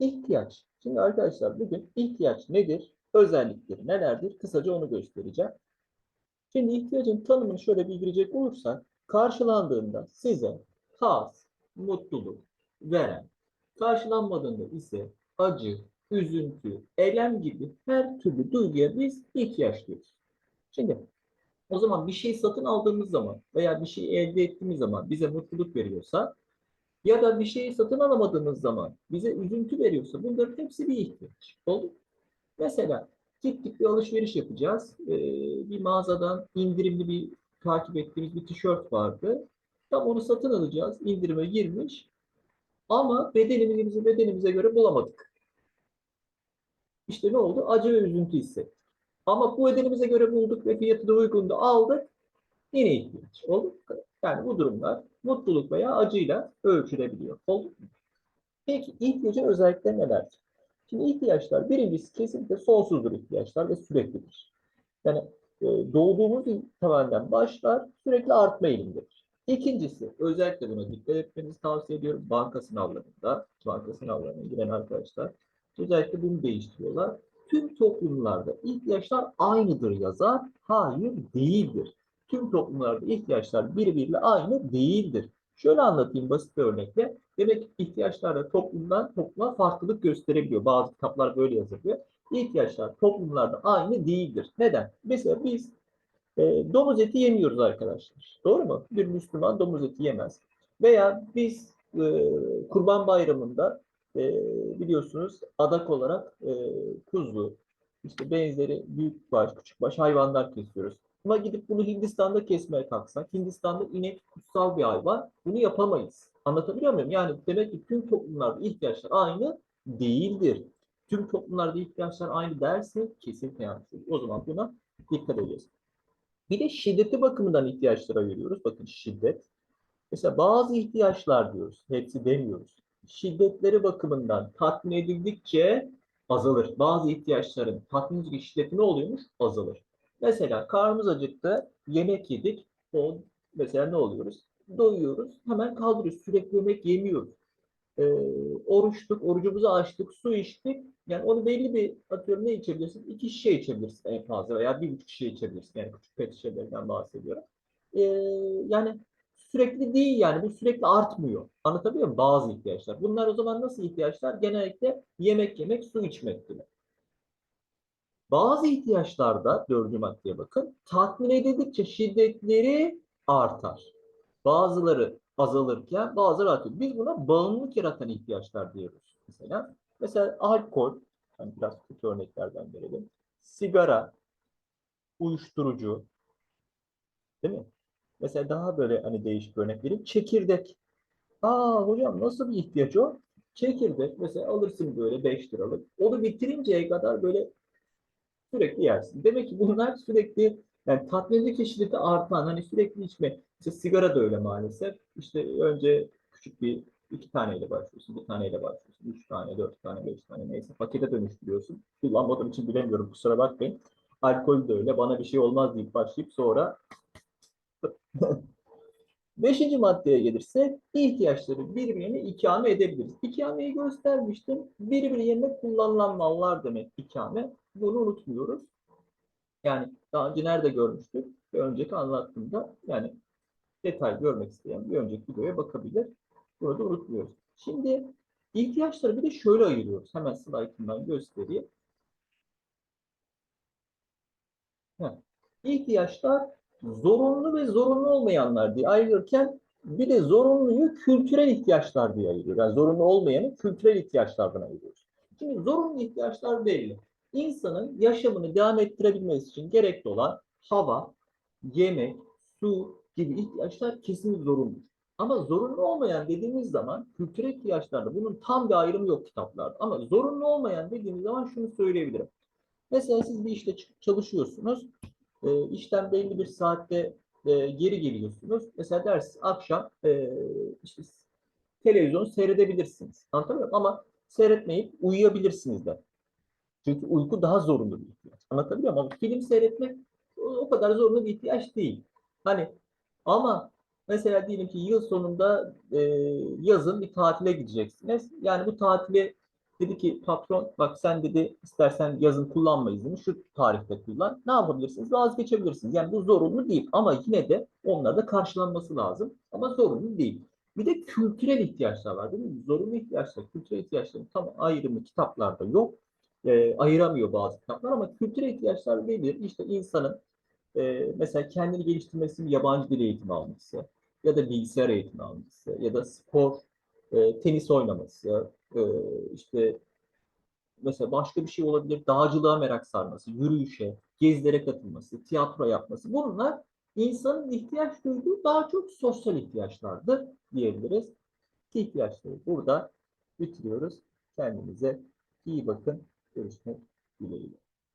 ihtiyaç. Şimdi arkadaşlar bugün ihtiyaç nedir? Özellikleri nelerdir? Kısaca onu göstereceğim. Şimdi ihtiyacın tanımını şöyle bildirecek olursak, karşılandığında size haz, mutluluk veren, karşılanmadığında ise acı, üzüntü, elem gibi her türlü duyguya biz ihtiyaç diyoruz. Şimdi o zaman bir şey satın aldığımız zaman veya bir şey elde ettiğimiz zaman bize mutluluk veriyorsa ya da bir şeyi satın alamadığımız zaman bize üzüntü veriyorsa bunların hepsi bir ihtiyaç. Oldu? Mesela gittik bir alışveriş yapacağız. Ee, bir mağazadan indirimli bir takip ettiğimiz bir tişört vardı. Tam onu satın alacağız. İndirime girmiş. Ama bedenimizi bedenimize göre bulamadık. İşte ne oldu? Acı ve üzüntü hissettik. Ama bu bedenimize göre bulduk ve fiyatı da uygundu. Aldık. Yine ihtiyaç. Oldu? Yani bu durumlar mutluluk veya acıyla ölçülebiliyor. Oldu? Peki ihtiyacın özellikleri nelerdir? Şimdi ihtiyaçlar birincisi kesinlikle sonsuzdur ihtiyaçlar ve süreklidir. Yani e, doğduğumuz itibariyle başlar sürekli artma eğilimindedir. İkincisi özellikle buna dikkat etmenizi tavsiye ediyorum. Banka sınavlarında, banka sınavlarına giren arkadaşlar özellikle bunu değiştiriyorlar. Tüm toplumlarda ihtiyaçlar aynıdır yazar. Hayır değildir. Tüm toplumlarda ihtiyaçlar birbiriyle aynı değildir. Şöyle anlatayım basit bir örnekle. Demek ki ihtiyaçlar da toplumdan topluma farklılık gösterebiliyor. Bazı kitaplar böyle yazılıyor. İhtiyaçlar toplumlarda aynı değildir. Neden? Mesela biz e, domuz eti yemiyoruz arkadaşlar. Doğru mu? Bir Müslüman domuz eti yemez. Veya biz e, Kurban Bayramı'nda e, biliyorsunuz adak olarak e, kuzu, işte benzeri büyük baş, küçük baş hayvanlar kesiyoruz. Ama gidip bunu Hindistan'da kesmeye kalksak, Hindistan'da inek kutsal bir hayvan, bunu yapamayız. Anlatabiliyor muyum? Yani demek ki tüm toplumlarda ihtiyaçlar aynı değildir. Tüm toplumlarda ihtiyaçlar aynı derse kesinlikle yanlış. O zaman buna dikkat edeceğiz. Bir de şiddeti bakımından ihtiyaçlara ayırıyoruz. Bakın şiddet. Mesela bazı ihtiyaçlar diyoruz. Hepsi demiyoruz. Şiddetleri bakımından tatmin edildikçe azalır. Bazı ihtiyaçların tatmin şiddeti ne oluyormuş? Azalır. Mesela karnımız acıktı, yemek yedik. O mesela ne oluyoruz? Doyuyoruz, hemen kaldırıyoruz. Sürekli yemek yemiyoruz. Ee, oruçtuk, orucumuzu açtık, su içtik. Yani onu belli bir, atıyorum ne içebilirsin? İki şişe içebilirsin en fazla veya bir buçuk şişe içebilirsin. Yani küçük pet şişelerden bahsediyorum. Ee, yani sürekli değil yani bu sürekli artmıyor. Anlatabiliyor muyum? Bazı ihtiyaçlar. Bunlar o zaman nasıl ihtiyaçlar? Genellikle yemek yemek, su içmek gibi. Bazı ihtiyaçlarda dördüncü maddeye bakın. Tatmin edildikçe şiddetleri artar. Bazıları azalırken bazıları artıyor. Biz buna bağımlılık yaratan ihtiyaçlar diyoruz. Mesela mesela alkol, hani biraz kötü örneklerden verelim. Sigara, uyuşturucu, değil mi? Mesela daha böyle hani değişik örnek vereyim. Çekirdek. Aa hocam nasıl bir ihtiyaç o? Çekirdek mesela alırsın böyle 5 liralık. Onu bitirinceye kadar böyle sürekli yersin. Demek ki bunlar sürekli yani tatmindeki şiddeti artan hani sürekli içme. İşte sigara da öyle maalesef. İşte önce küçük bir iki taneyle başlıyorsun, bir taneyle başlıyorsun, üç tane, dört tane, beş tane neyse pakete dönüştürüyorsun. Kullanmadığım için bilemiyorum kusura bakmayın. Alkol de öyle bana bir şey olmaz deyip başlayıp sonra Beşinci maddeye gelirse ihtiyaçları birbirine ikame edebiliriz. İkameyi göstermiştim. Birbiri yerine kullanılan mallar demek ikame. Bunu unutmuyoruz. Yani daha önce nerede görmüştük? Bir önceki anlattığımda yani detay görmek isteyen bir önceki videoya bakabilir. Bunu da unutmuyoruz. Şimdi ihtiyaçları bir de şöyle ayırıyoruz. Hemen slaytımdan göstereyim. Heh. İhtiyaçlar zorunlu ve zorunlu olmayanlar diye ayırırken bir de zorunluyu kültürel ihtiyaçlar diye ayırıyor. Yani zorunlu olmayanı kültürel ihtiyaçlardan ayırıyoruz. Şimdi zorunlu ihtiyaçlar belli. İnsanın yaşamını devam ettirebilmesi için gerekli olan hava, yemek, su gibi ihtiyaçlar kesin zorunlu. Ama zorunlu olmayan dediğimiz zaman kültürel ihtiyaçlarda bunun tam bir ayrımı yok kitaplarda. Ama zorunlu olmayan dediğimiz zaman şunu söyleyebilirim. Mesela siz bir işte çalışıyorsunuz. E, işten belli bir saatte e, geri geliyorsunuz. Mesela ders akşam e, işte televizyon seyredebilirsiniz. Anlatabiliyor muyum? Ama seyretmeyip uyuyabilirsiniz de. Çünkü uyku daha zorunlu bir ihtiyaç. Anlatabiliyor muyum? Ama film seyretmek o kadar zorunlu bir ihtiyaç değil. Hani ama mesela diyelim ki yıl sonunda e, yazın bir tatile gideceksiniz. Yani bu tatili Dedi ki patron bak sen dedi istersen yazın kullanma iznini şu tarihte kullan. Ne yapabilirsiniz? Vazgeçebilirsiniz. Yani bu zorunlu değil ama yine de onlara da karşılanması lazım. Ama zorunlu değil. Bir de kültürel ihtiyaçlar var değil mi? Zorunlu ihtiyaçlar, kültürel ihtiyaçların tam ayrımı kitaplarda yok. E, ayıramıyor bazı kitaplar ama kültürel ihtiyaçlar nedir? İşte insanın e, mesela kendini geliştirmesi yabancı dil eğitimi alması ya da bilgisayar eğitimi alması ya da spor, e, tenis oynaması, e, işte mesela başka bir şey olabilir, dağcılığa merak sarması, yürüyüşe, gezilere katılması, tiyatro yapması. Bunlar insanın ihtiyaç duyduğu daha çok sosyal ihtiyaçlardır diyebiliriz. İhtiyaçları burada bitiriyoruz. Kendinize iyi bakın. Görüşmek dileğiyle.